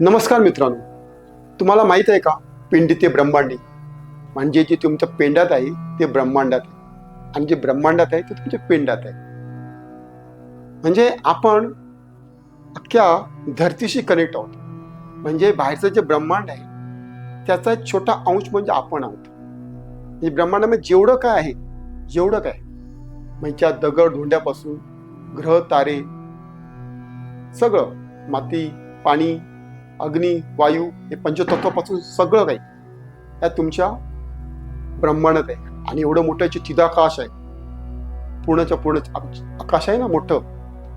नमस्कार मित्रांनो. तुम्हाला माहीत आहे का? पिंडी ते ब्रह्मांडी. म्हणजे जे तुमच्या पेंडात आहे ते ब्रह्मांडात आहे. आणि जे ब्रह्मांडात आहे ते तुमच्या पेंडात आहे. म्हणजे आपण अख्ख्या धरतीशी कनेक्ट आहोत. म्हणजे बाहेरचं जे ब्रह्मांड आहे त्याचा एक छोटा अंश म्हणजे आपण आहोत. म्हणजे ब्रह्मांडामध्ये जेवढं काय आहे जेवढं काय म्हणजे दगड धोंड्यापासून ग्रह तारे सगळं माती पाणी अग्नी वायू हे पंचतत्वापासून सगळं काही. त्या तुमच्या ब्रह्मांडात आहे. आणि एवढं मोठं जे चिदाकाश आहे. पूर्णच्या पूर्ण आकाश आहे ना मोठं?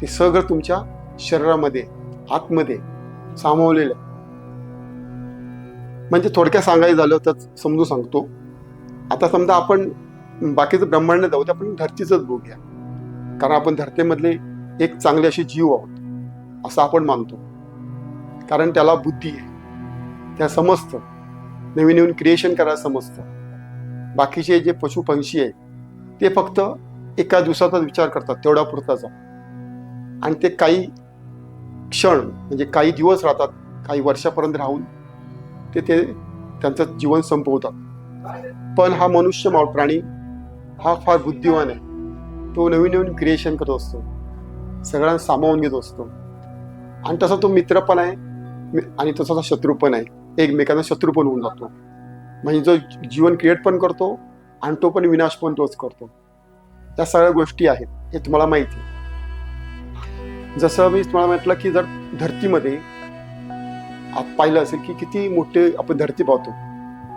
ते सगळं तुमच्या शरीरामध्ये आतमध्ये सामावलेलं आहे. म्हणजे थोडक्यात सांगायचं झालं तर समजू सांगतो. आता समजा आपण बाकीचं ब्रह्मांड जाऊ ते आपण धरतीचंच बघूया. कारण आपण धरतीमधले एक चांगले असे जीव आहोत असं आपण मानतो. कारण त्याला बुद्धी आहे. त्या समजतं नवीन नवीन क्रिएशन करायला समजतं बाकीचे जे पशु पंक्षी आहे ते फक्त एका दिवसाचाच विचार करतात तेवढा पुरताचा. आणि ते काही क्षण म्हणजे काही दिवस राहतात काही वर्षापर्यंत राहून ते ते त्यांचं जीवन संपवतात. पण हा मनुष्य माव प्राणी हा फार बुद्धिवान आहे. तो नवीन नवीन क्रिएशन करत असतो. सगळ्यांना सामावून घेत असतो. आणि तसा तो मित्र पण आहे. आणि तसा शत्रू पण आहे. एकमेकांना शत्रू पण होऊन जातो. म्हणजे जो जीवन क्रिएट पण करतो आणि तो पण विनाश पण तोच करतो. त्या सगळ्या गोष्टी आहेत हे तुम्हाला माहिती आहे. जसं मी तुम्हाला म्हटलं की जर धरतीमध्ये पाहिलं असेल की किती मोठे आपण धरती पाहतो.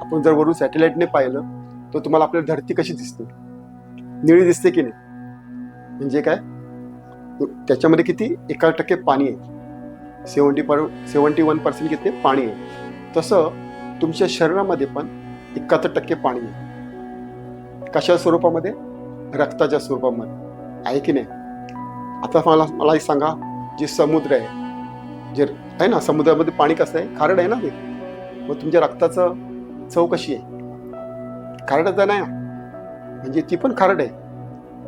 आपण जर वरून सॅटेलाइटने पाहिलं तर तुम्हाला आपल्याला धरती कशी दिसते? निळी दिसते की नाही? म्हणजे काय? त्याच्यामध्ये किती? एका टक्के पाणी आहे. सेवन्टी पर सेवन्टी वन पर्सेंट किती पाणी आहे. तसं तुमच्या शरीरामध्ये पण एकाहत्तर टक्के पाणी आहे. कशा स्वरूपामध्ये? रक्ताच्या स्वरूपामध्ये. आहे की नाही? आता मला मला एक सांगा जे समुद्र आहे जे आहे ना समुद्रामध्ये पाणी कसं आहे? खारड आहे ना ते? मग तुमच्या रक्ताचं चव कशी आहे? खारडच नाही म्हणजे ती पण खारड आहे.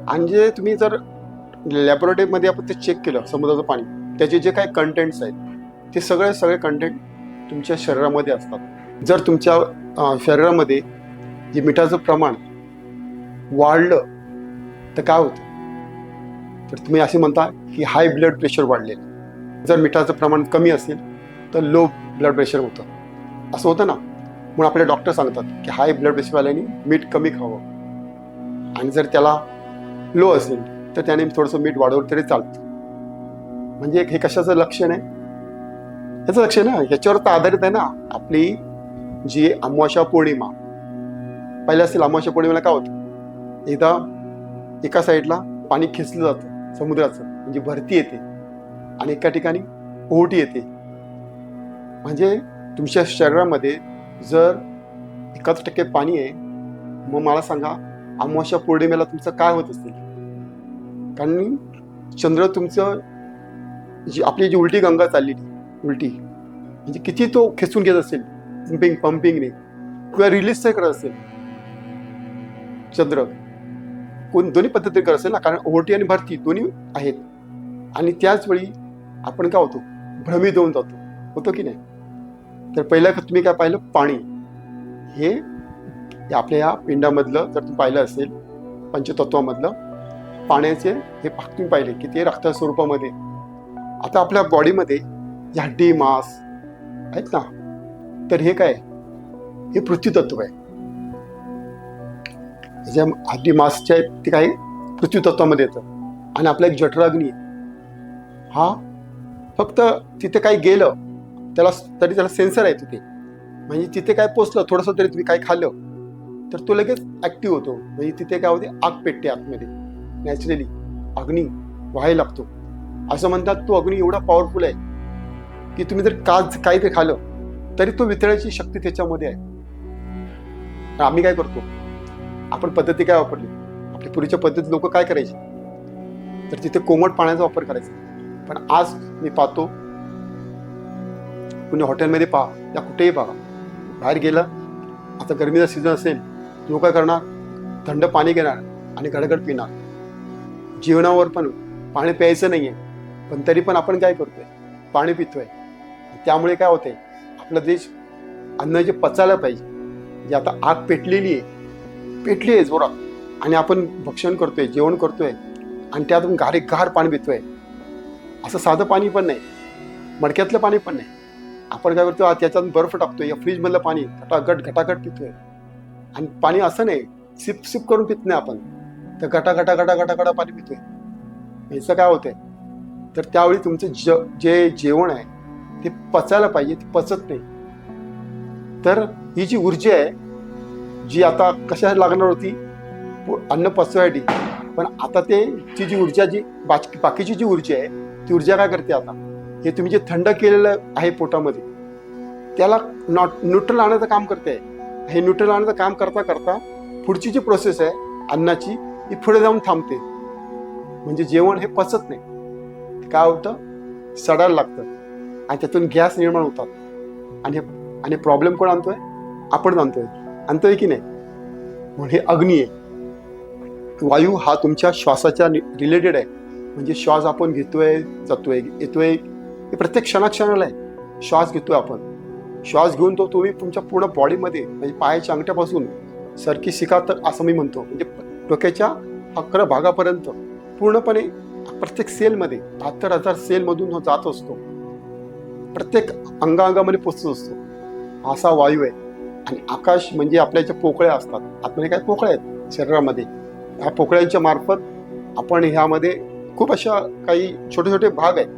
आणि जे तुम्ही जर लॅबोरेटरीमध्ये आपण ते चेक केलं समुद्राचं पाणी त्याचे जे काही कंटेंट्स आहेत ते सगळे सगळे कंटेंट तुमच्या शरीरामध्ये असतात. जर तुमच्या शरीरामध्ये जे मिठाचं प्रमाण वाढलं तर काय होतं? तर तुम्ही असे म्हणता की हाय ब्लड प्रेशर वाढलेलं जर मिठाचं प्रमाण कमी असेल तर लो ब्लड प्रेशर होतं. असं होतं ना? म्हणून आपले डॉक्टर सांगतात की हाय ब्लड प्रेशरवाल्याने मीठ कमी खावं. आणि जर त्याला लो असेल तर त्याने थोडंसं मीठ वाढवलं तरी चालतं. म्हणजे हे कशाचं लक्षण आहे? ह्याचं लक्षण आहे ह्याच्यावर तर आधारित आहे ना आपली जी अमावस्या पौर्णिमा. पहिल्या असेल अमावस्या पौर्णिमेला काय होतं? एकदा एका साईडला पाणी खेचलं जातं समुद्राचं. म्हणजे भरती येते. आणि एका ठिकाणी ओहोटी येते. म्हणजे तुमच्या शरीरामध्ये जर एकाच टक्के पाणी आहे मग मला सांगा अमावस्या पौर्णिमेला तुमचं काय होत असेल? कारण चंद्र तुमचं जी आपली जी उलटी गंगा चाललेली उलटी. म्हणजे किती तो खेचून घेत असेल पंपिंग पंपिंगने किंवा रिलीज करत असेल. चंद्र. कोण दोन्ही पद्धतीने करत असेल ना कारण ओहोटी आणि भरती दोन्ही आहेत. आणि त्याचवेळी आपण काय होतो भ्रमित होऊन जातो. होतो की नाही? तर पहिल्या तुम्ही काय पाहिलं? पाणी. हे हे आपल्या या पिंडामधलं जर तुम्ही पाहिलं असेल पंचतत्वामधलं पाण्याचे हे भाग तुम्ही पाहिले की ते रक्ता स्वरूपामध्ये आता आपल्या बॉडीमध्ये जे हड्डी मास आहेत ना? तर हे काय? हे पृथ्वीतत्व आहे. जे हड्डी मासचे आहेत ते काय? पृथ्वीतत्वामध्ये येतं. आणि आपला एक जठराग्नी आहे. हा फक्त तिथे काही गेलं त्याला तरी त्याला सेन्सर आहे तिथे. म्हणजे तिथे काय पोचलं थोडंसं तरी तुम्ही काय खाल्लं तर तो लगेच ॲक्टिव्ह होतो. म्हणजे तिथे काय होते? आग पेटते आतमध्ये. नॅचरली अग्नी व्हायला लागतो. असं म्हणतात तो अग्नी एवढा पॉवरफुल आहे की तुम्ही जर काच काही ते खाल्लं तरी तो वितळायची शक्ती त्याच्यामध्ये आहे. तर आम्ही काय करतो? आपण पद्धती काय वापरली? आपली पूर्वीच्या पद्धतीत लोक काय करायचे? तर तिथे कोमट पाण्याचा वापर करायचा. पण आज मी पाहतो कुणी हॉटेलमध्ये पहा या कुठेही पहा बाहेर गेलं आता गरमीचा सीझन असेल लोक काय करणार? थंड पाणी घेणार आणि गडगड पिणार. जेवणावर पण पाणी प्यायचं नाही आहे पण तरी पण आपण काय करतोय? पाणी पितोय. त्यामुळे काय होते आपला देश अन्न जे पचायला पाहिजे जे आता आग पेटलेली आहे पेटली आहे जोरात. आणि आपण भक्षण करतोय जेवण करतोय आणि त्यातून गारे गार पाणी पितोय. असं साधं पाणी पण नाही. मडक्यातलं पाणी पण नाही. आपण काय करतो त्याच्यात बर्फ टाकतोय या फ्रीजमधलं पाणी घटाघट घटाघट पितोय. आणि पाणी असं नाही सिप सिप करून पित नाही आपण. तर गटा गटा गटा गटा गटा पाणी पितोय. याचं काय होतंय? तर त्यावेळी तुमचं ज जे जेवण आहे ते पचायला पाहिजे ते पचत नाही. तर ही जी ऊर्जा आहे जी आता कशा लागणार होती? अन्न पचवायसाठी. पण आता ते ती जी ऊर्जा जी बाकी बाकीची जी ऊर्जा आहे ती ऊर्जा काय करते आता? हे तुम्ही जे थंड केलेलं आहे पोटामध्ये त्याला नॉट न्यूट्रल आणण्याचं काम करते. हे न्यूट्रल आणण्याचं काम करता करता पुढची जी प्रोसेस आहे अन्नाची ती पुढे जाऊन थांबते. म्हणजे जेवण हे पचत नाही. काय होतं? सडायला लागतं. आणि त्यातून गॅस निर्माण होतात. आणि आणि प्रॉब्लेम कोण आणतोय? आपण आणतोय. आणतोय की नाही? म्हणून हे अग्नी आहे. वायू हा तुमच्या श्वासाच्या रिलेटेड आहे. म्हणजे श्वास आपण घेतोय जातोय येतोय हे प्रत्येक क्षणाक्षणाला आहे. श्वास घेतोय आपण. श्वास घेऊन तो तुम्ही तुमच्या पूर्ण बॉडीमध्ये म्हणजे पायाच्या अंगठ्यापासून सरकी शिका तर असं मी म्हणतो. म्हणजे डोक्याच्या अकरा भागापर्यंत पूर्णपणे प्रत्येक सेलमध्ये बहात्तर हजार सेलमधून तो जात असतो प्रत्येक अंगांगामध्ये पोचत असतो. असा वायू आहे. आणि आकाश म्हणजे आपल्या ज्या पोकळ्या असतात. आतमध्ये काय पोकळ्या आहेत? शरीरामध्ये. ह्या पोकळ्यांच्या मार्फत आपण ह्यामध्ये खूप अशा काही छोटे छोटे भाग आहेत.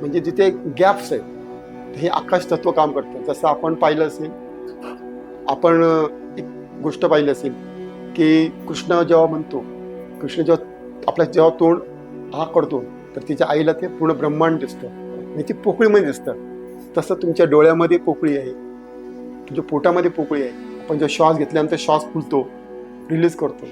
म्हणजे जिथे गॅप्स आहेत. हे आकाश तत्व काम करतं. जसं आपण पाहिलं असेल आपण एक गोष्ट पाहिली असेल की कृष्ण जेव्हा म्हणतो कृष्ण जेव्हा आपल्या जेव्हा तोंड हा करतो तर तिच्या आईला ते पूर्ण ब्रह्मांड दिसतं आणि ती पोकळीमध्ये दिसतं. तसं तुमच्या डोळ्यामध्ये पोकळी आहे. तुमच्या पोटामध्ये पोकळी आहे. आपण जो श्वास घेतल्यानंतर श्वास फुलतो रिलीज करतो.